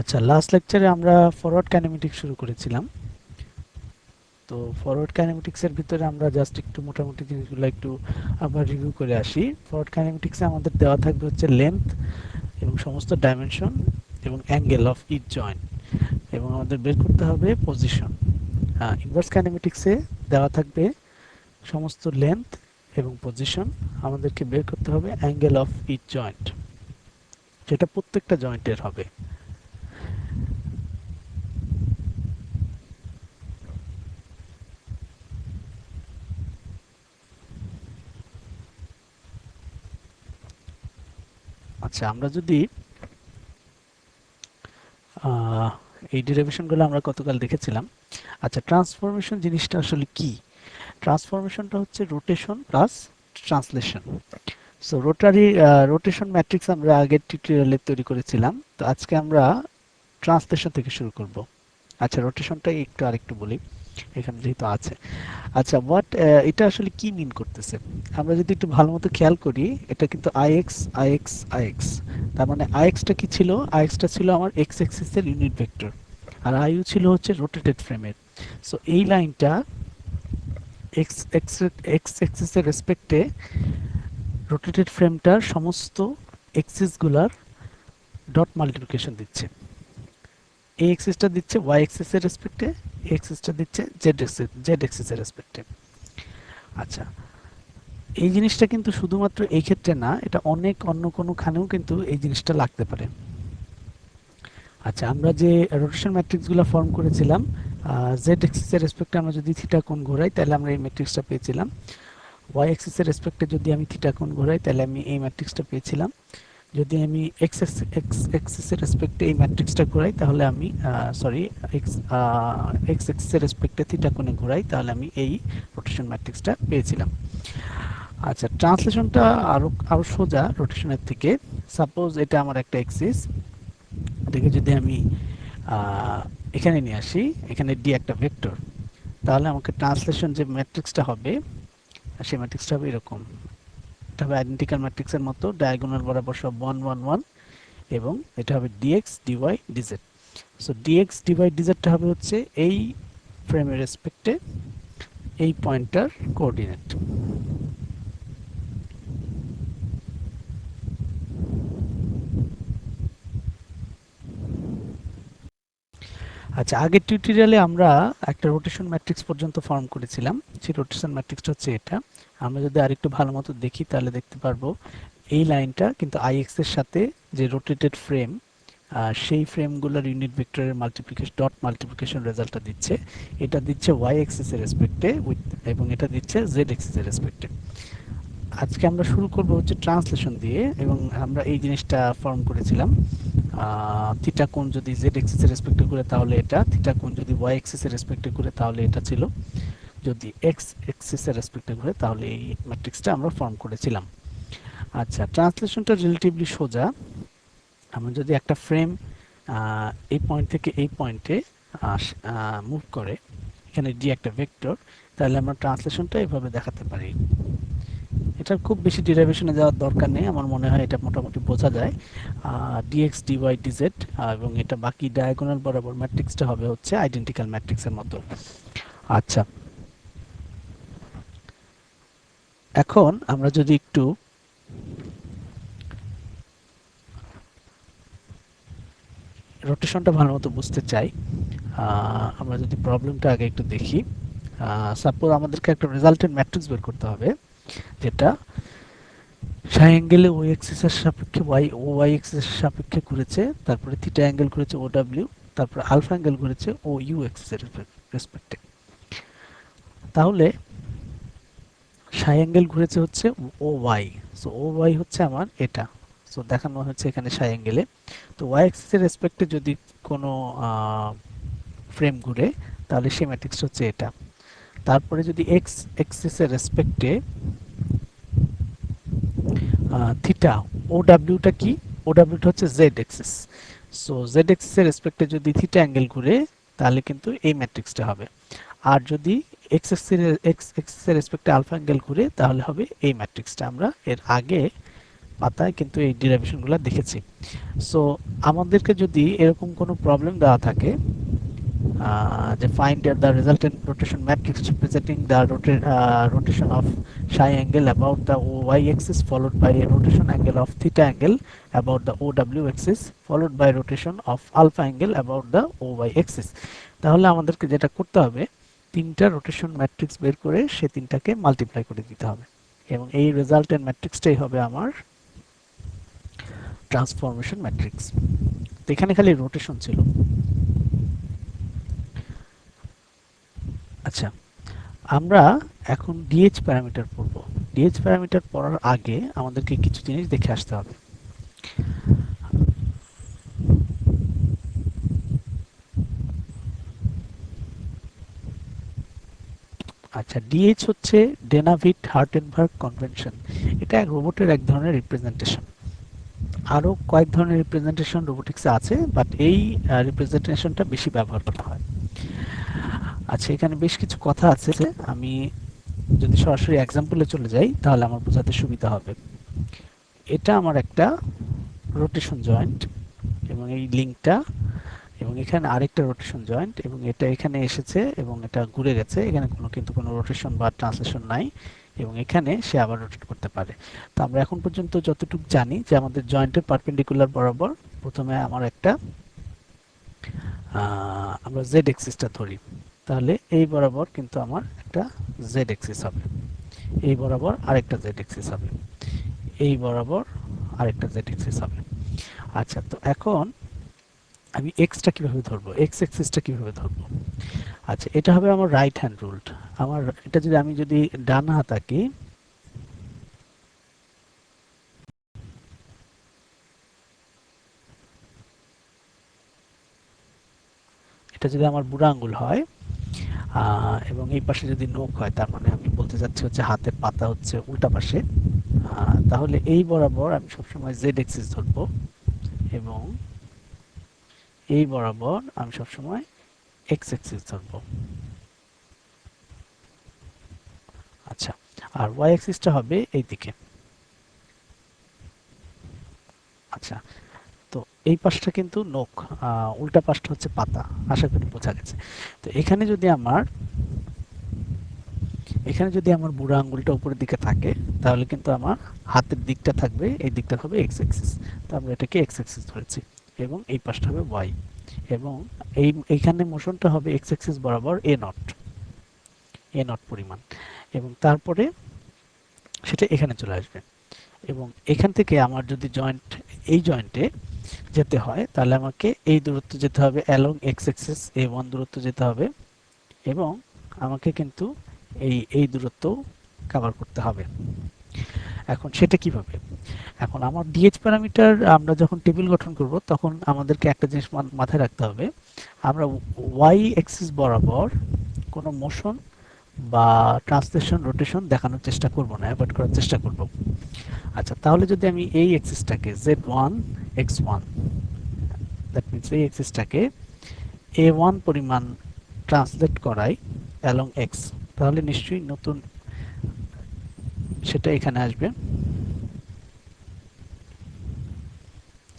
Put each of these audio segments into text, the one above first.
আচ্ছা লাস্ট লেকচারে আমরা ফরওয়ার্ড কাইনেমেটিক্স শুরু করেছিলাম। তো ফরওয়ার্ড কাইনেমেটিক্সের ভিতরে আমরা জাস্ট একটু মোটামুটি জিনিসগুলো একটু আবার রিভিউ করে আসি। ফরওয়ার্ড কাইনেমেটিক্সে আমাদের দেওয়া থাকবে হচ্ছে লেন্থ এবং সমস্ত ডাইমেনশন এবং অ্যাঙ্গেল অফ ইচ জয়েন্ট এবং আমাদের বের করতে হবে পজিশন হ্যাঁ ইনভার্স কাইনেমেটিক্সে দেওয়া থাকবে সমস্ত লেন্থ এবং পজিশন আমাদেরকে বের করতে হবে অ্যাঙ্গেল অফ ইচ জয়েন্ট যেটা প্রত্যেকটা জয়েন্টের হবে। আচ্ছা আমরা যদি এই ডেরিভেশনগুলো আমরা গতকাল দেখেছিলাম। আচ্ছা ট্রান্সফরমেশন জিনিসটা আসলে কি? ট্রান্সফরমেশনটা হচ্ছে rotation plus translation so rotary rotation matrix আমরা আগের টিউটোরিয়ালে তৈরি করেছিলাম। তো আজকে আমরা ট্রান্সলেশন থেকে শুরু করব। আচ্ছা রোটেশনটা একটু আরেকটু বলি। এখানে যেহেতু আছে। আচ্ছা হোয়াট এটা আসলে কি মিন করতেছে? আমরা যদি একটু ভালো মতো খেয়াল করি, এটা কিন্তু আইএক্স আইএক্স আইএক্স তার মানে আইএক্সটা কি ছিল? আইএক্সটা ছিল আমার এক্স এক্সিসের ইউনিট ভেক্টর আর আইউ ছিল হচ্ছে রোটেটেড ফ্রেমের সো এই লাইনটা এক্স এক্স এক্স এক্সিসের রেসপেক্টে রোটেটেড ফ্রেমটার সমস্ত এক্সিসগুলার ডট মাল্টিপ্লিকেশন দিচ্ছে। এই এক্সিসটা দিচ্ছে ওয়াই এক্সিসের রেসপেক্টে এই এক্সিসটা দিচ্ছে জেড এক্সিস জেড এক্সিসের রেসপেক্টে আচ্ছা এই জিনিসটা কিন্তু শুধুমাত্র এই ক্ষেত্রে না, এটা অনেক অন্য কোনো খানেও কিন্তু এই জিনিসটা লাগতে পারে। আচ্ছা আমরা যে রোটেশন ম্যাট্রিক্সগুলো ফর্ম করেছিলাম জেড এক্সিসের রেসপেক্টে আমরা যদি থিটা কোণ ঘোরাই, তাহলে আমরা এই ম্যাট্রিক্সটা পেয়েছিলাম। ওয়াই এক্সিসের রেসপেক্টে যদি আমি থিটা কোণ ঘোরাই, তাহলে আমি এই ম্যাট্রিক্সটা পেয়েছিলাম। যদি আমি এক্স এক্স এক্সিসের রেসপেক্টে এই ম্যাট্রিক্সটা ঘোরাই, তাহলে আমি সরি এক্স এক্স এক্সিসের রেসপেক্টে থিটা কোণে ঘোরাই, তাহলে আমি এই রোটেশন ম্যাট্রিক্সটা পেয়েছিলাম। আচ্ছা ট্রান্সলেশনটা আরও আরও সোজা রোটেশনের থেকে। সাপোজ এটা আমার একটা এক্সিস এটাকে যদি আমি এখানে নিয়ে আসি, এখানে ডি একটা ভেক্টর তাহলে আমাকে ট্রান্সলেশন যে ম্যাট্রিক্সটা হবে, সেই ম্যাট্রিক্সটা হবে এরকম। হবে আইডেন্টিক্যাল ম্যাট্রিক্সের মতো ডায়াগোনাল বরাবর সব ওয়ান ওয়ান ওয়ান এবং এটা হবে DX DY DZ so DX DY ডিজেডটা হবে হচ্ছে এই ফ্রেমের রেসপেক্টে এই পয়েন্টটার কোঅর্ডিনেট আচ্ছা আগের টিউটোরিয়ালে আমরা একটা রোটেশন ম্যাট্রিক্স পর্যন্ত ফর্ম করেছিলাম। সেই রোটেশন ম্যাট্রিক্সটা হচ্ছে এটা। আমরা যদি আরেকটু ভালো মতো দেখি, তাহলে দেখতে পারব এই লাইনটা কিন্তু আইএক্স এর সাথে যে রোটেটেড ফ্রেম সেই ফ্রেমগুলোর ইউনিট ভেক্টরের মাল্টিপ্লিকেশন ডট মাল্টিপ্লিকেশন রেজাল্টটা দিচ্ছে। এটা দিচ্ছে ওয়াই এক্সিস এর রেসপেক্টে উইথ এবং এটা দিচ্ছে জেড এক্সিস এর রেসপেক্টে আজকে আমরা শুরু করব হচ্ছে ট্রান্সলেশন দিয়ে এবং আমরা এই জিনিসটা ফর্ম করেছিলাম। থিটা কোণ যদি জেড এক্সিস এর রেসপেক্টে করে তাহলে এটা থিটা কোণ যদি ওয়াই এক্সিস এর রেসপেক্টে করে তাহলে এটা ছিল। যদি এক্স এক্সিস এর রেসপেক্টে করে তাহলে এই ম্যাট্রিক্সটা আমরা ফর্ম করেছিলাম। আচ্ছা ট্রান্সলেশনটা রিলেটিভলি সোজা। আমরা যদি একটা ফ্রেম এই পয়েন্ট থেকে এই পয়েন্টে মুভ করে, এখানে ডি একটা ভেক্টর তাহলে আমরা ট্রান্সলেশনটা এভাবে দেখাতে পারি। এটার খুব বেশি ডিরাইভেশনে যাওয়ার দরকার নেই, আমার মনে হয় এটা মোটামুটি বোঝা যায়। ডিএক্স ডিওয়াই ডিজেড এবং এটা বাকি ডায়াগোনাল বরাবর ম্যাট্রিক্সটা হবে হচ্ছে আইডেন্টিক্যাল ম্যাট্রিক্সের মতো। আচ্ছা। এখন আমরা যদি একটু রোটেশনটা ভালো মতো বুঝতে চাই আমরা যদি প্রবলেমটা আগে একটু দেখি সাপোজ আমাদেরকে একটা রেজাল্টেন্ট ম্যাট্রিক্স বের করতে হবে। যেটা সাই অ্যাঙ্গেলে ওই এক্সিসের সাপেক্ষে ওয়াই ও ওয়াই এক্সিসের সাপেক্ষে ঘুরেছে, তারপরে থিটা অ্যাঙ্গেল ঘুরেছে ও ডাব্লিউ তারপরে আলফা অ্যাঙ্গেল ঘুরেছে ও ইউ এক্সিসের রেসপেক্টে তাহলে সাই অ্যাঙ্গেল ঘুরেছে হচ্ছে O Y so O Y হচ্ছে আমার এটা সো দেখানো হচ্ছে এখানে সাই অ্যাঙ্গেলে তো ওয়াই এক্সিসের রেসপেক্টে যদি কোনো ফ্রেম ঘুরে, তাহলে সেই ম্যাট্রিক্সটা হচ্ছে এটা। তারপরে যদি এক্স এক্সিসের রেসপেক্টে থিটা ও ডাব্লিউটা কি? ও ডাব্লিউটা হচ্ছে জেড এক্সিস সো জেড এক্সিসের রেসপেক্টে যদি থিটা অ্যাঙ্গেল ঘুরে, তাহলে কিন্তু এই ম্যাট্রিক্সটা হবে। আর যদি এক্স এক্সের এক্স এক্সিসের রেসপেক্টে আলফা অ্যাঙ্গেল ঘুরে, তাহলে হবে এই ম্যাট্রিক্সটা আমরা এর আগে পাতায় কিন্তু এই ডিরাইভেশনগুলো দেখেছি। সো আমাদেরকে যদি এরকম কোনো প্রবলেম দেওয়া থাকে uh, যে find the resultant rotation matrix representing the rota uh, rotation of psi angle about the y axis followed by a rotation angle of theta angle about the OW axis followed by rotation of alpha angle about the OY axis তাহলে আমাদেরকে যেটা করতে হবে তিনটা rotation matrix বের করে সে তিনটাকে multiply করে দিতে হবে এবং এই রেজাল্টেন্ট ম্যাট্রিক্সটাই হবে আমার ট্রান্সফরমেশন ম্যাট্রিক্স তো এখানে খালি রোটেশন ছিল আচ্ছা আমরা এখন ডিএইচ প্যারামিটার পড়ব। ডিএইচ প্যারামিটার পড়ার আগে আমাদেরকে কিছু জিনিস দেখে আসতে হবে। আচ্ছা ডিএইচ হচ্ছে ডেনাভিট হার্টেনবার্গ কনভেনশন এটা এক রোবটের এক ধরনের রিপ্রেজেন্টেশন আরও কয়েক ধরনের রিপ্রেজেন্টেশন রোবোটিক্সে আছে বাট এই রিপ্রেজেন্টেশনটা বেশি ব্যবহার করা হয়। আচ্ছা এখানে বেশ কিছু কথা আছে। আমি যদি সরাসরি এক্সাম্পলে চলে যাই, তাহলে আমার বোঝাতে সুবিধা হবে। এটা আমার একটা রোটেশন জয়েন্ট এবং এই লিঙ্কটা এবং এখানে আরেকটা রোটেশন জয়েন্ট এবং এটা এখানে এসেছে এবং এটা ঘুরে গেছে। এখানে কোনো কিন্তু কোনো রোটেশন বা ট্রান্সলেশন নাই এবং এখানে সে আবার রোটেট করতে পারে। তো আমরা এখন পর্যন্ত যতটুকু জানি যে আমাদের জয়েন্টের পারপেন্ডিকুলার বরাবর প্রথমে আমার একটা আমরা জেড এক্সিসটা ধরি। তাহলে এই বরাবর কিন্তু আমার একটা জেড এক্সিস হবে। এই বরাবর আরেকটা জেড এক্সিস হবে। এই বরাবর আরেকটা জেড এক্সিস হবে। আচ্ছা তো এখন আমি এক্সটা কীভাবে ধরবো? এক্স এক্সিসটা কীভাবে ধরবো? আচ্ছা এটা হবে আমার রাইট হ্যান্ড রুলড আমার, এটা যদি আমি যদি ডান হাত আঁকি, এটা যদি আমার বুড়া আঙ্গুল হয় এবং এই পাশে যদি নোক হয়, তার মানে আমি বলতে চাচ্ছি হচ্ছে হাতের পাতা হচ্ছে উল্টা পাশে। তাহলে এই বরাবর আমি সবসময় জেড এক্সিস ধরবো এবং এই বরাবর আমি সবসময় এক্স এক্সিস ধরবো। আচ্ছা আর ওয়াই এক্সিসটা হবে এই দিকে। আচ্ছা তো এই পাশটা কিন্তু নোক উল্টা পাশটা হচ্ছে পাতা, আশা করি বোঝা গেছে। তো এখানে যদি আমার, এখানে যদি আমার বুড়া আঙ্গুলটা উপরের দিকে থাকে, তাহলে কিন্তু আমার হাতের দিকটা থাকবে, এই দিকটা হবে এক্স এক্সিস তো আমরা এটাকে এক্স এক্সিস ধরেছি এবং এই পাশটা হবে ওয়াই এবং এই এইখানে মোশনটা হবে এক্স এক্সিস বরাবর এ নট এ নট পরিমাণ এবং তারপরে সেটা এখানে চলে আসবে এবং এখান থেকে আমার যদি জয়েন্ট এই জয়েন্টে যেতে হয়, তাহলে আমাকে এই দূরত্ব যেতে হবে along X axis A one দূরত্ব যেতে হবে এবং আমাকে কিন্তু এই এই দূরত্ব কভার করতে হবে। এখন সেটা কীভাবে? এখন আমার ডিএইচ প্যারামিটার আমরা যখন টেবিল গঠন করব, তখন আমাদেরকে একটা জিনিস মাথায় রাখতে হবে। আমরা ওয়াই এক্সিস বরাবর কোনো মোশন বা ট্রান্সলেশন রোটেশন দেখানোর চেষ্টা করব না অ্যাভয়েড করার চেষ্টা করব। আচ্ছা তাহলে যদি আমি এই এক্সিসটাকে Z one X one that means এই এক্সিসটাকে এ ওয়ান পরিমাণ ট্রান্সলেট করাই অ্যালং এক্স তাহলে নিশ্চয়ই নতুন সেটা এখানে আসবে।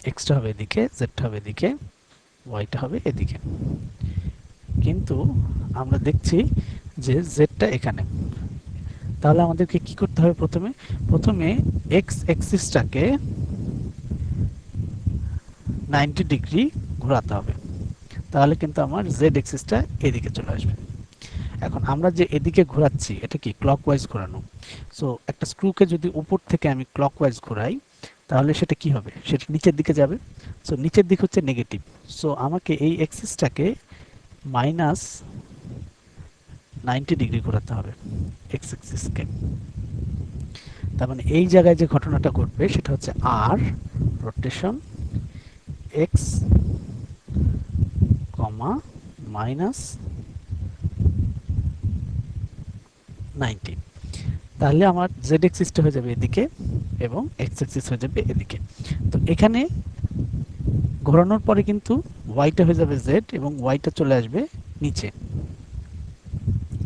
এক্সটা হবে এদিকে জেডটা হবে এদিকে ওয়াইটা হবে এদিকে। কিন্তু আমরা দেখছি যে জেডটা এখানে। তাহলে আমাদেরকে কি করতে হবে প্রথমে? প্রথমে এক্স এক্সিসটাকে নাইনটি ডিগ্রি ঘোরাতে হবে। তাহলে কিন্তু আমার জেড এক্সিসটা এদিকে চলে আসবে। এখন আমরা যে এদিকে ঘোরাচ্ছি, এটা কি ক্লকওয়াইজ ঘোরানো? সো একটা স্ক্রুকে যদি উপর থেকে আমি ক্লকওয়াইজ ঘোরাই, তাহলে সেটা কি হবে? সেটা নিচের দিকে যাবে। সো নিচের দিক হচ্ছে নেগেটিভ সো আমাকে এই এক্সিসটাকে মাইনাস নাইনটি ডিগ্রি ঘোরাতে হবে এক্স এক্সিসকে তার মানে এই জায়গায় যে ঘটনাটা ঘটবে, সেটা হচ্ছে আর rotation X comma minus ninety তাহলে আমার জেড এক্সিসটা হয়ে যাবে এদিকে এবং এক্স এক্সিস হয়ে যাবে এদিকে। তো এখানে ঘোরানোর পরে কিন্তু ওয়াইটা হয়ে যাবে জেড এবং ওয়াইটা চলে আসবে নিচে।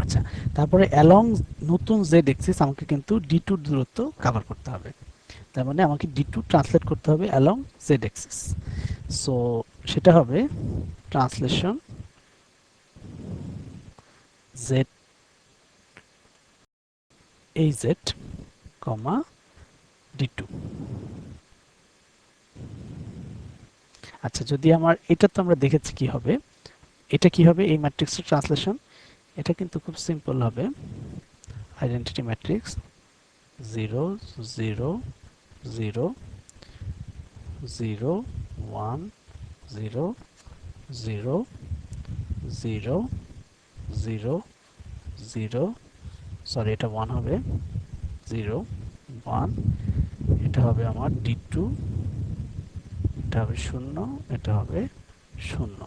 আচ্ছা তারপরে অ্যালং নতুন জেড এক্সিস আমাকে কিন্তু ডি টু দূরত্ব কভার করতে হবে। তার মানে আমাকে ডি টু ট্রান্সলেট করতে হবে অ্যালং জেড এক্সিস সো সেটা হবে ট্রান্সলেশন জেড এই জেড কমা ডি টু আচ্ছা যদি আমার, এটা তো আমরা দেখেছি কি হবে? এটা কি হবে এই ম্যাট্রিক্সের ট্রান্সলেশন এটা কিন্তু খুব সিম্পল হবে। Identity matrix zero zero zero zero one zero zero zero zero zero sorry এটা ওয়ান হবে। জিরো ওয়ান এটা হবে আমার ডি টু এটা হবে শূন্য, এটা হবে শূন্য।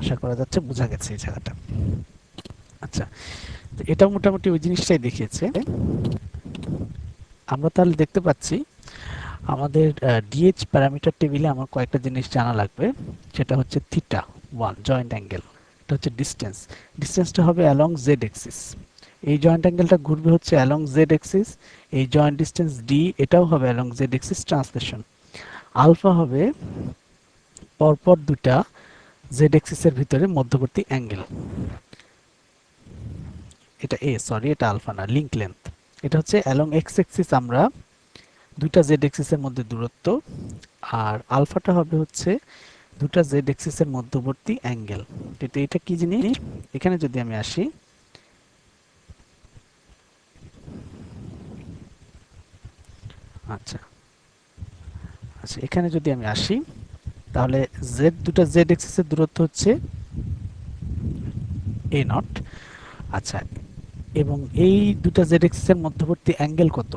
আশা করা যাচ্ছে বোঝা গেছে এই জায়গাটা। আচ্ছা তো এটা মোটামুটি ওই জিনিসটাই দেখিয়েছে। আমরা তাহলে দেখতে পাচ্ছি আমাদের ডিএইচ প্যারামিটার টেবিলে আমার কয়েকটা জিনিস জানা লাগবে। সেটা হচ্ছে থিটা ওয়ান জয়েন্ট অ্যাঙ্গেল এটা হচ্ছে ডিস্টেন্স ডিস্টেন্সটা হবে অ্যালং জেড এক্সিস এই জয়েন্ট অ্যাঙ্গেলটা ঘুরবে হচ্ছে অ্যালং জেড এক্সিস এই জয়েন্ট ডিস্টেন্স ডি এটাও হবে along Z axis translation alpha হবে পরপর দুটা জেড এক্সিসের ভিতরে মধ্যবর্তী অ্যাঙ্গেল এটা এ সরি এটা আলফা না লিঙ্ক লেন্থ এটা হচ্ছে অ্যালং এক্স এক্সিস আমরা দুইটা জেড এক্সিসের মধ্যে দূরত্ব আর আলফাটা হবে হচ্ছে দুটা জেড এক্সিসের মধ্যবর্তী অ্যাঙ্গেল। এটা এটা কি জিনিস? এখানে যদি আমি আসি আচ্ছা আচ্ছা এখানে যদি আমি আসি, তাহলে জেড দুটা জেড এক্সিসের দূরত্ব হচ্ছে এ নট আচ্ছা এবং এই দুটা জেড এক্সিসের মধ্যবর্তী অ্যাঙ্গেল কত?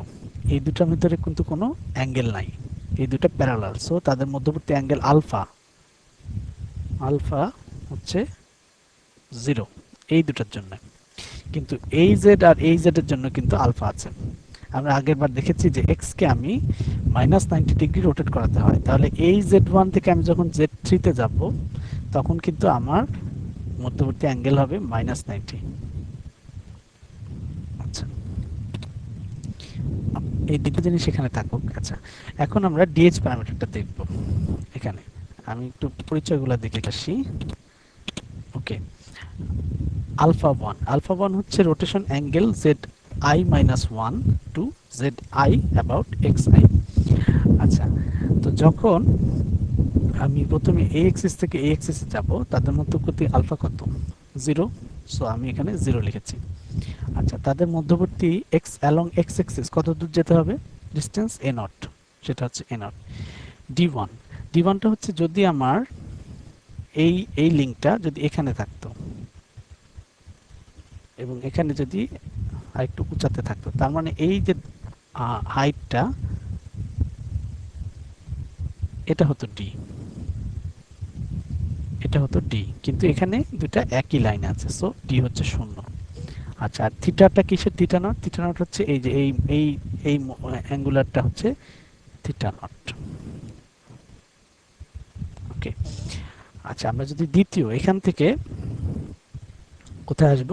এই দুটার ভিতরে কিন্তু কোনো অ্যাঙ্গেল নাই। এই দুটা প্যারালাল সো তাদের মধ্যবর্তী অ্যাঙ্গেল আলফা। আলফা হচ্ছে জিরো এই দুটার জন্য। কিন্তু এই জেড আর এই জেডের জন্য কিন্তু আলফা আছে। আমরা আগের বার দেখেছি যে এক্সকে আমি মাইনাস নাইনটি ডিগ্রি রোটেট করাতে হয়। তাহলে এই জেড ওয়ান থেকে আমি যখন জেড থ্রিতে যাব, তখন কিন্তু আমার মধ্যবর্তী অ্যাঙ্গেল হবে মাইনাস নাইনটি আচ্ছা এই দুটো জিনিস এখানে থাকুক। আচ্ছা এখন আমরা ডিএইচ প্যারামিটারটা দেখব এখানে। আমি একটু পরিচয়গুলো দেখে আসি। Okay, alpha one. Alpha one হচ্ছে rotation angle Z I minus one to Z I about X I আচ্ছা তো যখন আমি প্রথমে এ এক্সিস থেকে এ এক্সিসে যাব, তাদের মধ্যবর্তী আলফা কত? জিরো সো আমি এখানে জিরো লিখেছি। আচ্ছা তাদের মধ্যবর্তী এক্স অ্যালং এক্স এক্সিস কত দূর যেতে হবে? ডিস্টেন্স এ নট সেটা হচ্ছে A naught D one D ওয়ানটা হচ্ছে যদি আমার এই এই লিঙ্কটা যদি এখানে থাকতো, এবং এখানে যদি আরেকটু উঁচাতে থাকতো, তার মানে এই যে হাইটটা এটা হতো ডি এটা হতো ডি কিন্তু এখানে দুটা একই লাইন আছে সো ডি হচ্ছে শূন্য। আচ্ছা আর থিটাটা কিসের থিটা নট? থিটা নট হচ্ছে এই যে এই এই এই অ্যাঙ্গুলারটা হচ্ছে থিটা নট। ওকে আচ্ছা আমরা যদি দ্বিতীয়, এখান থেকে কোথায় আসব?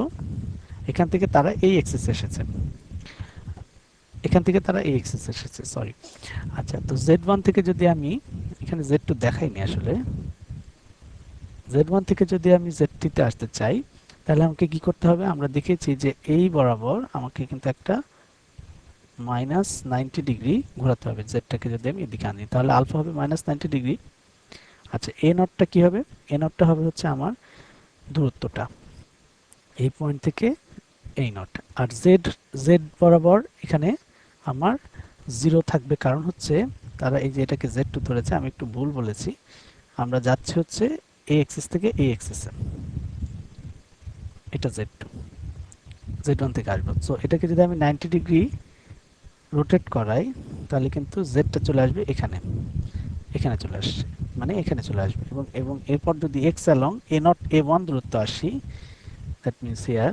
এখান থেকে তারা এই এক্সেস এসেছে। এখান থেকে তারা এই এক্সেস এসেছে সরি আচ্ছা তো জেড ওয়ান থেকে যদি আমি এখানে জেড টু দেখাইনি আসলে জেড ওয়ান থেকে যদি আমি জেড টিতে আসতে চাই, তাহলে আমাকে কি করতে হবে? আমরা দেখেছি যে এই বরাবর আমাকে কিন্তু একটা মাইনাস নাইনটি ডিগ্রি ঘোরাতে হবে। জেডটাকে যদি আমি এদিকে আনি, তাহলে আলফা হবে মাইনাস নাইনটি ডিগ্রি আচ্ছা এ নটটা কি হবে? এ নটটা হবে হচ্ছে আমার দূরত্বটা। এই পয়েন্ট থেকে এই নট আর জেড জেড বরাবর এখানে আমার জিরো থাকবে। কারণ হচ্ছে, তারা এই যে এটাকে জেড টু ধরেছে, আমি একটু ভুল বলেছি। আমরা যাচ্ছি হচ্ছে এ এক্সিস থেকে এ। এক্সিসে এটা জেড টু জেড ওয়ান থেকে আসব। সো এটাকে যদি আমি নাইনটি ডিগ্রি রোটেট করাই, তাহলে কিন্তু জেডটা চলে আসবে এখানে। এখানে চলে আসছে। মানে এখানে চলে আসবে। এবং এবং এরপর যদি X along A naught A one দূরত্ব আসি দ্যাট মিনস হেয়ার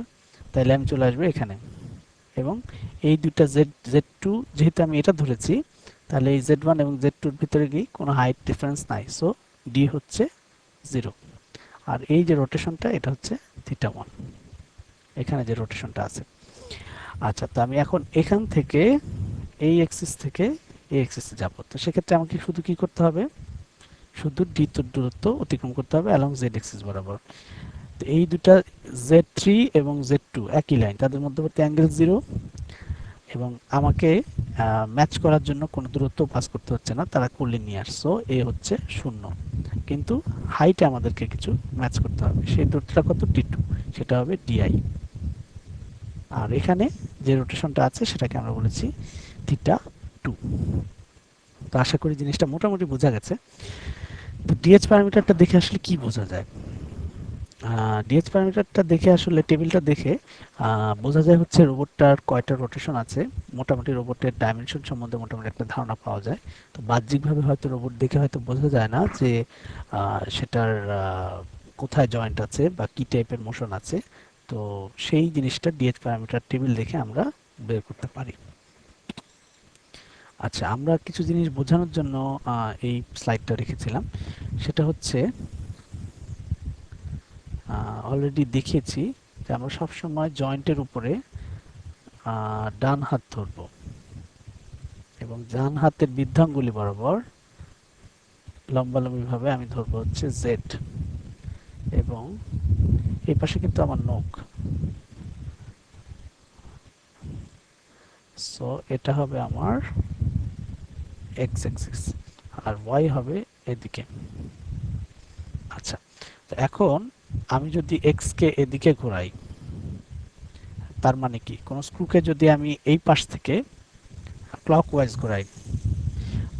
তাহলে আমি চলে আসব এখানে। এবং এই দুটা জেড জেড টু যেহেতু আমি এটা ধরেছি, তাহলে এই জেড ওয়ান এবং জেড টুর ভিতরে গিয়ে কোনো হাইট ডিফারেন্স নাই। সো ডি হচ্ছে জিরো। আর এই যে রোটেশনটা এটা হচ্ছে থিটা ওয়ান এখানে যে রোটেশনটা আছে। আচ্ছা তো আমি এখন এখান থেকে এই এক্সিস থেকে এই এক্সিসে যাব। তো সেক্ষেত্রে আমাকে শুধু কি করতে হবে? শুধু ডি দূরত্ব অতিক্রম করতে হবে অ্যালং জেড এক্সিস বরাবর। তো এই দুটা জেড থ্রি এবং জেড টু একই লাইন তাদের মধ্যবর্তী অ্যাঙ্গেল জিরো এবং আমাকে ম্যাচ করার জন্য কোনো দূরত্ব পাস করতে হচ্ছে না, তারা নিয়ে সো এ হচ্ছে শূন্য। কিন্তু হাইটে আমাদেরকে কিছু ম্যাচ করতে হবে। সেই দূরত্বটা কত? ডি টু সেটা হবে ডিআই আর এখানে যে রোটেশনটা আছে, সেটাকে আমরা বলেছি থিটা টু তো আশা করি জিনিসটা মোটামুটি বোঝা গেছে। তো ডিএচ প্যারামিটারটা দেখে আসলে কি বোঝা যায়? ডিএচ প্যারামিটারটা দেখে আসলে টেবিলটা দেখে বোঝা যায় হচ্ছে রোবটটার কয়টা রোটেশন আছে। মোটামুটি রোবটের ডাইমেনশন সম্বন্ধে মোটামুটি একটা ধারণা পাওয়া যায়। তো বাহ্যিকভাবে হয়তো রোবট দেখে হয়তো বোঝা যায় না যে সেটার কোথায় জয়েন্ট আছে বা কি টাইপের মোশন আছে। তো সেই জিনিসটা ডিএচ প্যারামিটার টেবিল দেখে আমরা বের করতে পারি। আচ্ছা আমরা কিছু জিনিস বোঝানোর জন্য এই স্লাইডটা রেখেছিলাম। সেটা হচ্ছে অলরেডি দেখিয়েছি যে আমরা সবসময় জয়েন্টের উপরে ডান হাত ধরব এবং ডান হাতের বৃদ্ধাঙ্গুলি বরাবর লম্বালম্বিভাবে আমি ধরবো হচ্ছে জেড এবং এই পাশে কিন্তু আমার নখ। সো এটা হবে আমার এক্স এক্সিস আর ওয়াই হবে এদিকে। আচ্ছা তো এখন আমি যদি এক্স কে এদিকে ঘোরাই, তার মানে কি? কোন স্ক্রুকে যদি আমি এই পাশ থেকে ক্লক ওয়াইজ ঘোরাই,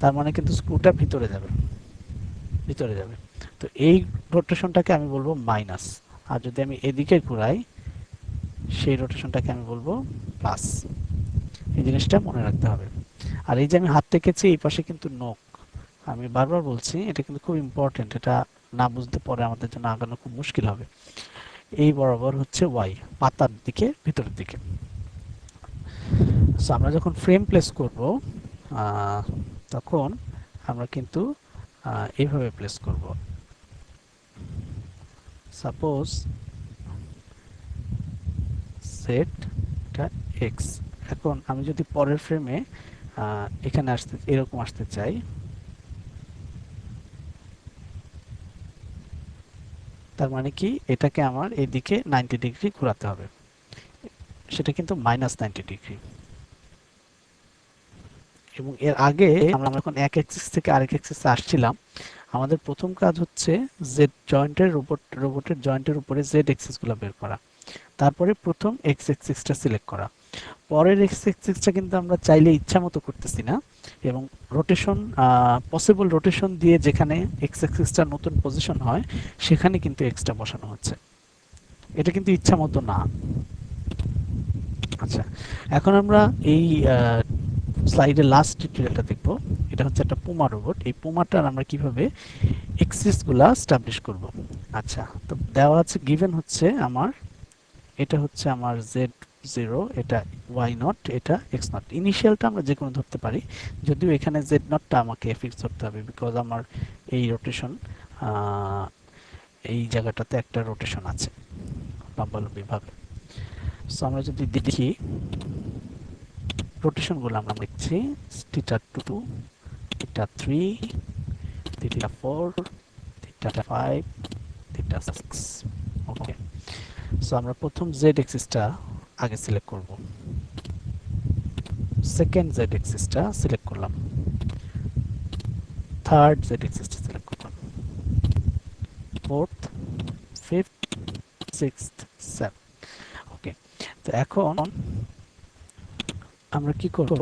তার মানে কিন্তু স্ক্রুটা ভিতরে যাবে ভিতরে যাবে। তো এই রোটেশনটাকে আমি বলব মাইনাস আর যদি আমি এদিকে ঘুরাই, সেই রোটেশনটাকে আমি বলব প্লাস এই জিনিসটা মনে রাখতে হবে। আর এই যে আমি হাত রেখেছি, এই পাশে কিন্তু নখ আমি বারবার বলছি, এটা কিন্তু খুব ইম্পর্টেন্ট এটা না বুঝতে পরে আমাদের জন্য আগানো খুব মুশকিল হবে। এই বরাবর হচ্ছে ওয়াই পাতার দিকে, ভিতরের দিকে। সো আমরা যখন ফ্রেম প্লেস করব তখন আমরা কিন্তু এইভাবে প্লেস করব। সাপোজ সেট এক্স এখন আমি যদি পরের ফ্রেমে এখানে আসতে, এরকম আসতে চাই তার মানে কি? এটাকে আমার এদিকে নাইনটি ডিগ্রি ঘোরাতে হবে। সেটা কিন্তু মাইনাস নাইনটি ডিগ্রি এবং এর আগে আমরা যখন এক এক্সিস থেকে আরেক এক্সিসে আসছিলাম, আমাদের প্রথম কাজ হচ্ছে জেড জয়েন্টের রোবট রোবটের জয়েন্টের উপরে জেড এক্সিসগুলো বের করা। তারপরে প্রথম এক্স এক্সিসটা সিলেক্ট করা। পরের এক্স এক্সিসটা কিন্তু আমরা চাইলে ইচ্ছা মতো করতেছি না। এবং রোটেশন পসিবল রোটেশন দিয়ে যেখানে এক্স এক্সিসটা নতুন পজিশন হয়, সেখানে কিন্তু এক্সটা বসানো হচ্ছে। এটা কিন্তু ইচ্ছা মতো না। আচ্ছা এখন আমরা এই স্লাইডের লাস্ট টিউটোরিয়ালটা দেখব। এটা হচ্ছে একটা পুমা রোবট এই পুমাটার আমরা কীভাবে এক্সিসগুলা স্টাবলিশ করব? আচ্ছা তো দেওয়া আছে গিভেন হচ্ছে আমার, এটা হচ্ছে আমার জেড জিরো এটা ওয়াই নট এটা এক্স নট ইনিশিয়ালটা আমরা যে কোনো ধরতে পারি। যদিও এখানে জেড নটটা আমাকে ফিক্স ধরতে হবে বিকজ আমার এই রোটেশন এই জায়গাটাতে একটা রোটেশন আছে লম্বালম্বিভাবে সো আমরা যদি দেখি রোটেশনগুলো আমরা দেখছি theta two theta three theta four theta five theta six okay so আমরা প্রথম জেড এক্সিসটা আগে সিলেক্ট করব। সেকেন্ড জেড এক্সিসটা সিলেক্ট করলাম। থার্ড জেড এক্সিসটা সিলেক্ট করলাম। Fourth fifth sixth seven okay তো এখন আমরা কি করব?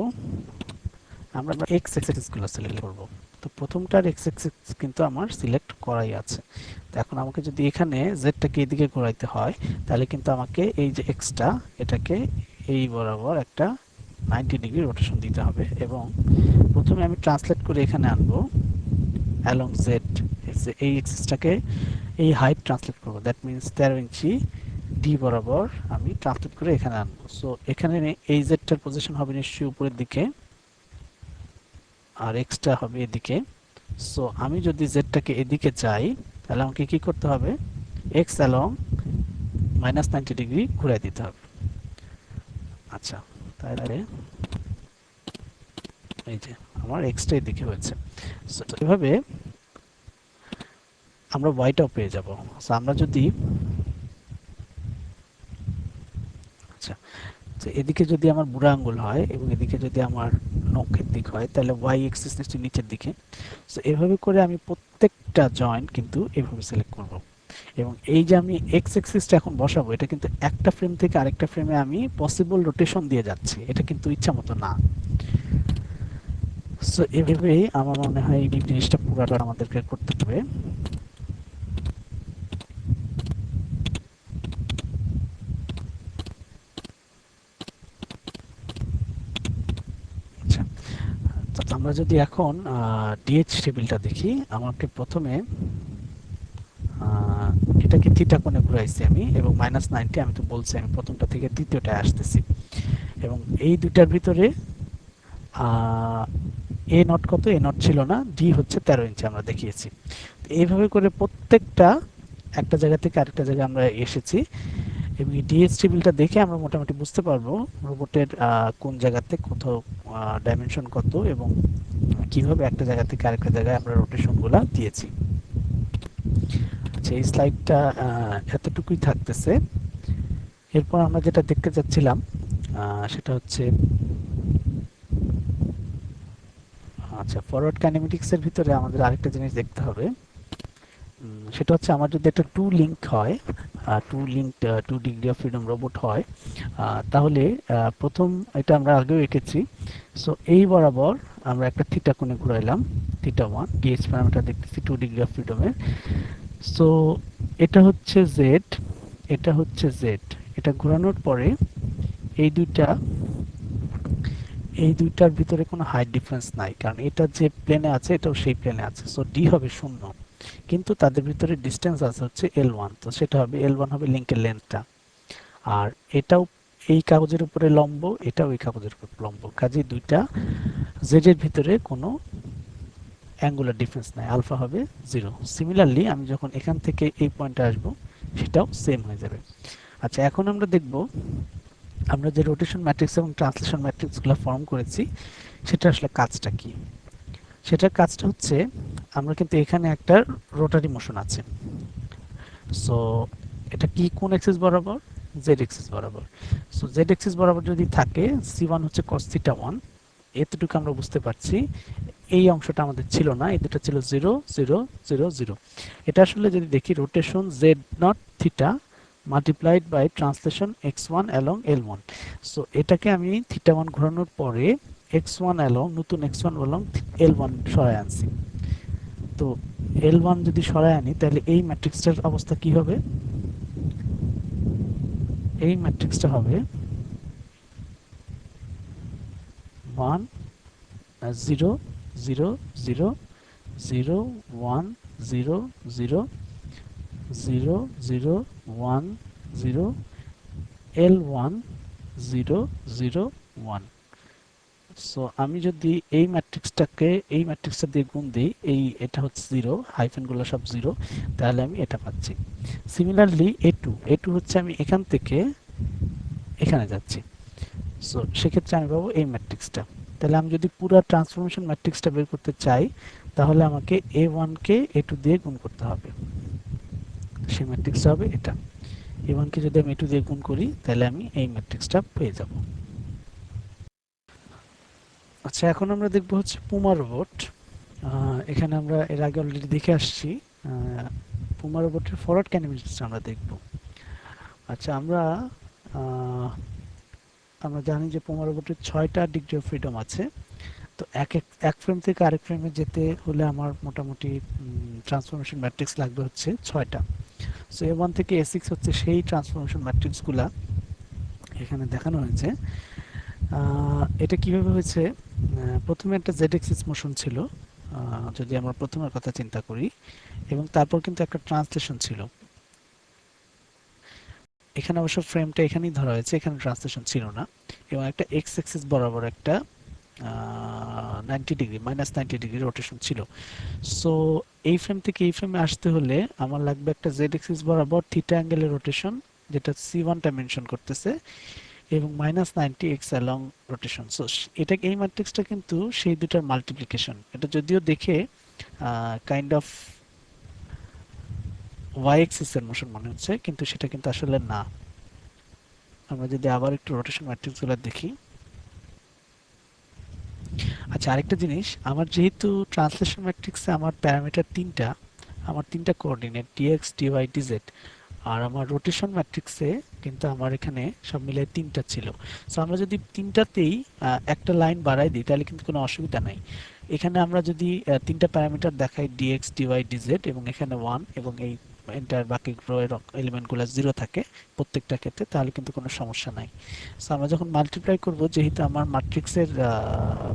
আমরা এক্স এক্সিসগুলো সিলেক্ট করব। তো প্রথমটার এক্স এক্সিস কিন্তু আমার সিলেক্ট করাই আছে। তো এখন আমাকে যদি এখানে জেডটাকে এদিকে ঘোরাইতে হয়, তাহলে কিন্তু আমাকে এই যে এক্সটা এটাকে এই বরাবর একটা নাইনটি ডিগ্রি রোটেশন দিতে হবে এবং প্রথমে আমি ট্রান্সলেট করে এখানে আনব অ্যালং জেড এই এক্সিসটাকে এই হাইট ট্রান্সলেট করব। দ্যাট মিনস তেরো ইঞ্চি ডি বরাবর আমি ট্রান্সলেট করে এখানে আনব। সো এখানে এই জেডটার পজিশন হবে নিশ্চয়ই উপরের দিকে। আর এক্সটা হবে এদিকে। সো আমি যদি জেডটাকে এদিকে চাই তাহলে আমাকে কী করতে হবে? X along minus ninety degree ঘুরাই দিতে হবে। আচ্ছা তাহলে এই যে আমার এক্সটা এদিকে হয়েছে। এভাবে আমরা ওয়াইটাও পেয়ে যাব। So, আমরা যদি আচ্ছা তো এদিকে যদি আমার বুড়া আঙ্গুল হয় এবং এদিকে যদি আমার নখের দিক হয়, তাহলে ওয়াই এক্সিস নিশ্চয়ই নিচের দিকে। সো এভাবে করে আমি প্রত্যেকটা জয়েন্ট কিন্তু এভাবে সিলেক্ট করব। এবং এই যে আমি এক্স এক্সিসটা এখন বসাবো, এটা কিন্তু একটা ফ্রেম থেকে আরেকটা ফ্রেমে আমি পসিবল রোটেশন দিয়ে যাচ্ছি। এটা কিন্তু ইচ্ছা মতো না। সো এভাবেই আমার মনে হয় এই জিনিসটা পুরাটা আমাদেরকে করতে হবে আচ্ছা তো আমরা যদি এখন ডিএইচ টেবিলটা দেখি, আমাকে প্রথমে এটাকে থিটা কোণে ঘুরাইছি আমি এবং মাইনাস নাইনটি আমি তো বলছি, আমি প্রথমটা থেকে তৃতীয়টায় আসতেছি। এবং এই দুটার ভিতরে এ নট কত? এ নট ছিল না। ডি হচ্ছে তেরো ইঞ্চি আমরা দেখিয়েছি। এইভাবে করে প্রত্যেকটা, একটা জায়গা থেকে আরেকটা জায়গায় আমরা এসেছি এবং ডিএস টেবিলটা দেখে আমরা মোটামুটি বুঝতে পারব রোবটের কোন জায়গাতে কোথাও ডাইমেনশন কত এবং কীভাবে একটা জায়গা থেকে আরেকটা জায়গায় আমরা রোটেশনগুলো দিয়েছি। আচ্ছা এই স্লাইডটা এতটুকুই থাকতেছে। এরপর আমরা যেটা দেখতে চাচ্ছিলাম আহ, সেটা হচ্ছে আচ্ছা ফরওয়ার্ড কাইনেমেটিক্স এর ভিতরে আমাদের আরেকটা জিনিস দেখতে হবে। সেটা হচ্ছে আমার যদি একটা টু লিঙ্ক হয় two link two degree of freedom robot হয় তাহলে প্রথম এটা আমরা আগেও এঁকেছি। সো এই বরাবর আমরা একটা থিটা কোণে ঘুরাইলাম থিটা ওয়ান ডিএস প্যারামিটার দেখতেছি টু ডিগ্রি অফ ফ্রিডমের সো এটা হচ্ছে জেড এটা হচ্ছে জেড এটা ঘোরানোর পরে এই দুইটা, এই দুইটার ভিতরে কোনো হাইট ডিফারেন্স নাই, কারণ এটা যে প্লেনে আছে, এটাও সেই প্লেনে আছে। সো ডি হবে শূন্য। কিন্তু তাদের ভিতরে ডিস্টেন্স আছে হচ্ছে এল তো সেটা হবে এল হবে লিঙ্কের লেন্থটা আর এটাও এই কাগজের উপরে লম্ব, এটাও এই কাগজের উপরে লম্ব। কাজে দুইটা জেড এর ভিতরে কোনো অ্যাঙ্গুলার ডিফারেন্স নাই আলফা হবে জিরো সিমিলারলি আমি যখন এখান থেকে এই পয়েন্টে আসব, সেটাও সেম হয়ে যাবে। আচ্ছা এখন আমরা দেখব, আমরা যে রোটেশন ম্যাট্রিক্স এবং ট্রান্সলেশন ম্যাট্রিক্সগুলো ফর্ম করেছি, সেটা আসলে কাজটা কি? সেটার কাজটা হচ্ছে আমরা কিন্তু এখানে একটা রোটারি মোশন আছে। সো এটা কি কোন এক্সিস বরাবর? জেড এক্সিস বরাবর। সো জেড এক্সিস বরাবর যদি থাকে সি ওয়ান হচ্ছে কস থিটা ওয়ান এতটুকু আমরা বুঝতে পারছি, এই অংশটা আমাদের ছিল না, এই দুটো ছিল জিরো জিরো জিরো জিরো এটা আসলে যদি দেখি rotation Z nought theta multiplied by translation X one along L one so এটাকে আমি থিটা ওয়ান ঘোরানোর পরে এক্স ওয়ান অ্যালং নতুন X one along L one সরায় আনছি। তো এল ওয়ান যদি সরায় আনি, তাহলে এই ম্যাট্রিক্সটার অবস্থা কি হবে? এই ম্যাট্রিক্সটা হবে one zero zero zero zero one zero zero zero zero one zero L one zero zero one so আমি যদি এই ম্যাট্রিক্সটাকে এই ম্যাট্রিক্সটা দিয়ে গুণ দিই, এই এটা হচ্ছে জিরো হাইফেনগুলো সব জিরো তাহলে আমি এটা পাচ্ছি। Similarly A two A two হচ্ছে আমি এখান থেকে এখানে যাচ্ছি। সো সেক্ষেত্রে আমি পাবো এই ম্যাট্রিক্সটা তাহলে আমি যদি পুরো ট্রান্সফরমেশন ম্যাট্রিক্সটা বের করতে চাই, তাহলে আমাকে এ ওয়ানকে এ টু দিয়ে গুণ করতে হবে। সেই ম্যাট্রিক্সটা হবে এটা। এ ওয়ানকে যদি আমি এ টু দিয়ে গুণ করি, তাহলে আমি এই ম্যাট্রিক্সটা পেয়ে যাব। আচ্ছা এখন আমরা দেখব হচ্ছে পুমা রোবট এখানে আমরা এর আগে অলরেডি দেখে আসছি। পুমা রোবটের ফরওয়ার্ড ক্যানিমেটিক্সটা আমরা দেখব। আচ্ছা আমরা আমরা জানি যে পুমা রোবটের ছয়টা ডিগ্রি অফ ফ্রিডম আছে। তো এক এক এক ফ্রেম থেকে আরেক ফ্রেমে যেতে হলে আমার মোটামুটি ট্রান্সফরমেশন ম্যাট্রিক্স লাগবে হচ্ছে ছয়টা। সো এ ওয়ান থেকে এ সিক্স হচ্ছে সেই ট্রান্সফরমেশন ম্যাট্রিক্সগুলা এখানে দেখানো হয়েছে। এটা কীভাবে হয়েছে? প্রথমে একটা জেড এক্সিস মোশন ছিল যদি আমরা প্রথমের কথা চিন্তা করি, এবং তারপর কিন্তু একটা ট্রান্সলেশন ছিল। এখানে অবশ্য ফ্রেমটা এখানেই ধরা হয়েছে, এখানে ট্রান্সলেশন ছিল না। এবং একটা এক্স এক্সিস বরাবর একটা ninety degree minus ninety degree rotation ছিল। সো এই ফ্রেম থেকে এই ফ্রেমে আসতে হলে আমার লাগবে একটা জেড এক্সিস বরাবর থিটা অ্যাঙ্গেলের রোটেশন যেটা সি ওয়ানটা মেনশন করতেছে। এবং minus ninety X along rotation so এটা এই ম্যাট্রিক্সটা কিন্তু সেই দুটার মাল্টিপ্লিকেশন এটা যদিও দেখে কাইন্ড অফ ওয়াই এক্সিস এর মোশন মনে হচ্ছে, কিন্তু সেটা কিন্তু আসলে না। আমরা যদি আবার একটু রোটেশন ম্যাট্রিক্সগুলো দেখি। আচ্ছা আরেকটা জিনিস, আমার যেহেতু ট্রান্সলেশন ম্যাট্রিক্সে আমার প্যারামিটার তিনটা, আমার তিনটা কোঅর্ডিনেট ডিএক্স ডিওয়াই ডিজেড আর আমার রোটেশন ম্যাট্রিক্সে কিন্তু আমার এখানে সব মিলে তিনটা ছিল। সো আমরা যদি তিনটাতেই একটা লাইন বাড়াই দিই, তাহলে কিন্তু কোনো অসুবিধা নাই। এখানে আমরা যদি তিনটা প্যারামিটার দেখাই ডিএক্স ডিওয়াই ডিজেড এবং এখানে ওয়ান এবং এই এন্টার বাকি গ্রো এর এলিমেন্টগুলো জিরো থাকে প্রত্যেকটা ক্ষেত্রে, তাহলে কিন্তু কোনো সমস্যা নাই। সো আমরা যখন মাল্টিপ্লাই করব, যেহেতু আমার ম্যাট্রিক্সের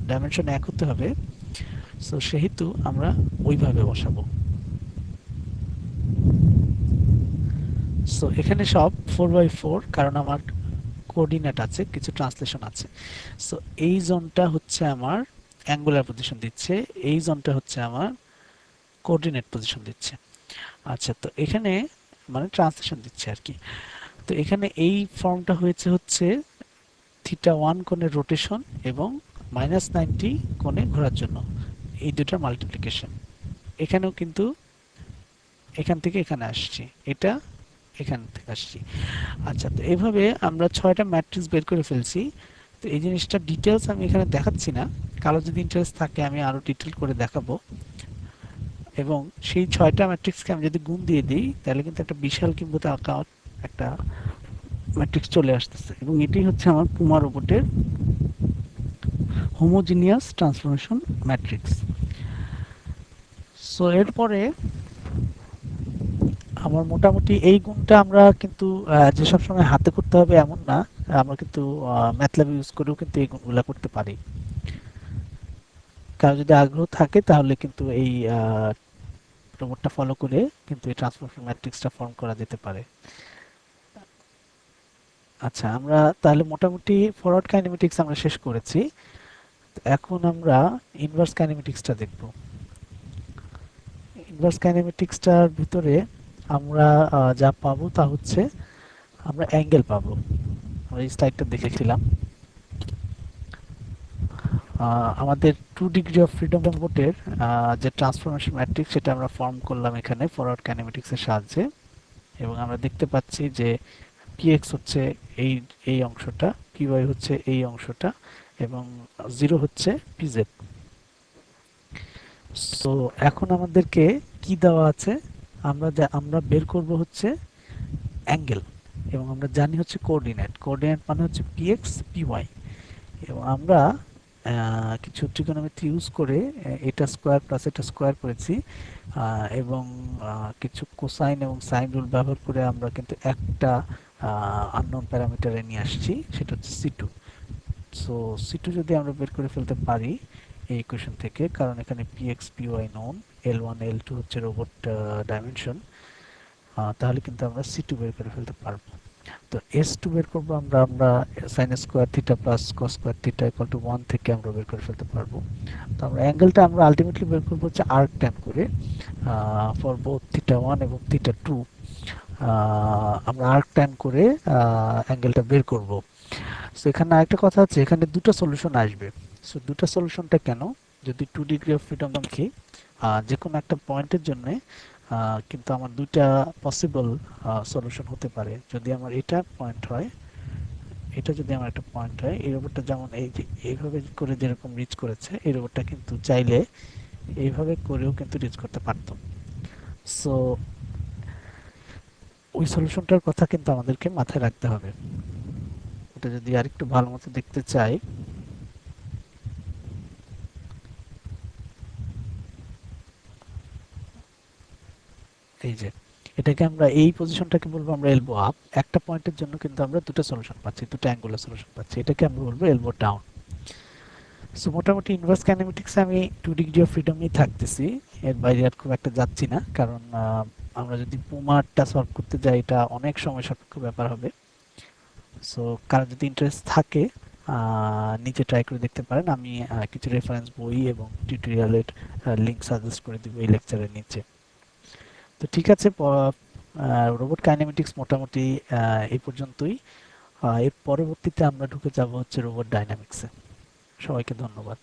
ডাইমেনশন এক হতে হবে সো সেহেতু আমরা ওইভাবে বসাবো। সো এখানে সব ফোর বাই ফোর কারণ আমার কোঅর্ডিনেট আছে, কিছু ট্রান্সলেশন আছে। সো এই জোনটা হচ্ছে আমার অ্যাঙ্গুলার পজিশন দিচ্ছে, এই জোনটা হচ্ছে আমার কোঅর্ডিনেট পজিশন দিচ্ছে। আচ্ছা তো এখানে মানে ট্রান্সলেশন দিচ্ছে আর কি। তো এখানে এই ফর্মটা হয়েছে হচ্ছে থিটা ওয়ান কোণের রোটেশন এবং মাইনাস নাইনটি কোণে ঘোরার জন্য। এই দুটার মাল্টিপ্লিকেশন এখানেও কিন্তু এখান থেকে এখানে আসছি। এটা এখান থেকে আসছি। আচ্ছা তো এইভাবে আমরা ছয়টা ম্যাট্রিক্স বের করে ফেলছি। তো এই জিনিসটা ডিটেলস আমি এখানে দেখাচ্ছি না। কারও যদি ইন্টারেস্ট থাকে, আমি আরও ডিটেল করে দেখাবো। এবং সেই ছয়টা ম্যাট্রিক্সকে আমি যদি গুণ দিয়ে দিই, তাহলে কিন্তু একটা বিশাল কিংবতে আঁকা একটা ম্যাট্রিক্স চলে আসতেছে। এবং এটি হচ্ছে আমার পুমা রোবটের হোমোজিনিয়াস ট্রান্সফরমেশন ম্যাট্রিক্স সো এরপরে আমার মোটামুটি এই গুণটা আমরা কিন্তু যে সব সময় হাতে করতে হবে এমন না। আমরা কিন্তু ম্যাথল্যাব ইউজ করেও কিন্তু এই গুণগুলো করতে পারি। কারও যদি আগ্রহ থাকে তাহলে কিন্তু এই রোবটটা ফলো করে কিন্তু এই ট্রান্সফরমেশন ম্যাট্রিক্সটা ফর্ম করা যেতে পারে। আচ্ছা আমরা তাহলে মোটামুটি ফরওয়ার্ড কাইনেমেটিক্স আমরা শেষ করেছি। এখন আমরা ইনভার্স কাইনেমেটিক্সটা দেখব। ইনভার্স কাইনেমেটিক্সটার ভিতরে আমরা যা পাবো তা হচ্ছে আমরা অ্যাঙ্গেল পাবো। আমরা এই স্লাইডটা দেখেছিলাম আমাদের টু ডিগ্রি অফ ফ্রিডম ভোটের যে ট্রান্সফরমেশন ম্যাট্রিক্স সেটা আমরা ফর্ম করলাম এখানে ফরওয়ার্ড কাইনেমেটিক্সের সাহায্যে। এবং আমরা দেখতে পাচ্ছি যে পিএক্স হচ্ছে এই এই অংশটা কিউআই হচ্ছে এই অংশটা, এবং জিরো হচ্ছে পিজেড সো এখন আমাদেরকে কি দেওয়া আছে? আমরা যা, আমরা বের করব হচ্ছে অ্যাঙ্গেল এবং আমরা জানি হচ্ছে কোঅর্ডিনেট কোঅর্ডিনেট মানে হচ্ছে পিএক্স পিওয়াই এবং আমরা কিছু ট্রিগোনোমেট্রি ইউজ করে এটা স্কোয়ার প্লাস এটা স্কোয়ার করেছি। এবং কিছু কোসাইন এবং সাইন রুল ব্যবহার করে আমরা কিন্তু একটা আননোন প্যারামিটারে নিয়ে আসছি, সেটা হচ্ছে C two so C two যদি আমরা বের করে ফেলতে পারি, এই ইকুয়েশন থেকে, কারণ এখানে PX PY known L one L two হচ্ছে রোবট ডাইমেনশন তাহলে কিন্তু আমরা সি টু বের করে ফেলতে পারব। তো এস টু বের করব আমরা আমরা sine square theta plus cos square theta one থেকে আমরা বের করে ফেলতে পারব। তো আমরা অ্যাঙ্গেলটা আমরা আলটিমেটলি বের করব হচ্ছে আর্ক ট্যান করে ফর বোথ থিটা ওয়ান এবং থিটা টু আমরা আর্ক ট্যান করে অ্যাঙ্গেলটা বের করব। সো এখানে আরেকটা কথা আছে, এখানে দুটো সলিউশন আসবে। সো দুটো সলিউশনটা কেন? যদি টু ডিগ্রি অফ ফ্রিডম রাখি যে কোনো একটা পয়েন্টের জন্য কিন্তু আমার দুইটা পসিবল সলিউশন হতে পারে। যদি আমার এটা পয়েন্ট হয়, এটা যদি আমার একটা পয়েন্ট হয়, এই রোবটটা যেমন এই যে এইভাবে করে যেরকম রিচ করেছে, এই রোবটটা কিন্তু চাইলে এইভাবে করেও কিন্তু রিচ করতে পারতাম সো ওই সলিউশনটার কথা কিন্তু আমাদেরকে মাথায় রাখতে হবে। ওটা যদি আরেকটু ভালো মতো দেখতে চাই এই যে, এটাকে আমরা, এই পজিশনটাকে বলব আমরা এলবো আপ একটা পয়েন্টের জন্য কিন্তু আমরা দুটো সলিউশন পাচ্ছি, দুটো অ্যাঙ্গুলার সলিউশন পাচ্ছি। এটাকে আমরা বলব এলবো ডাউন সো মোটামুটি ইনভার্স কাইনেমেটিক্সে আমি টু ডিগ্রি অফ ফ্রিডমই থাকতেছি। এর বাইরে আর খুব একটা যাচ্ছি না, কারণ আমরা যদি পুমারটা সলভ করতে যাই, এটা অনেক সময় সাপেক্ষ ব্যাপার হবে। সো কারও যদি ইন্টারেস্ট থাকে নিচে ট্রাই করে দেখতে পারেন। আমি কিছু রেফারেন্স বই এবং টিউটোরিয়ালের লিঙ্ক সাজেস্ট করে দিব এই লেকচারের নিচে। তো ঠিক আছে রোবট কাইনেমেটিক্স মোটামুটি এই পর্যন্তই। এর পরবর্তীতে আমরা ঢুকে যাব হচ্ছে রোবট ডাইনামিক্সে সবাইকে ধন্যবাদ।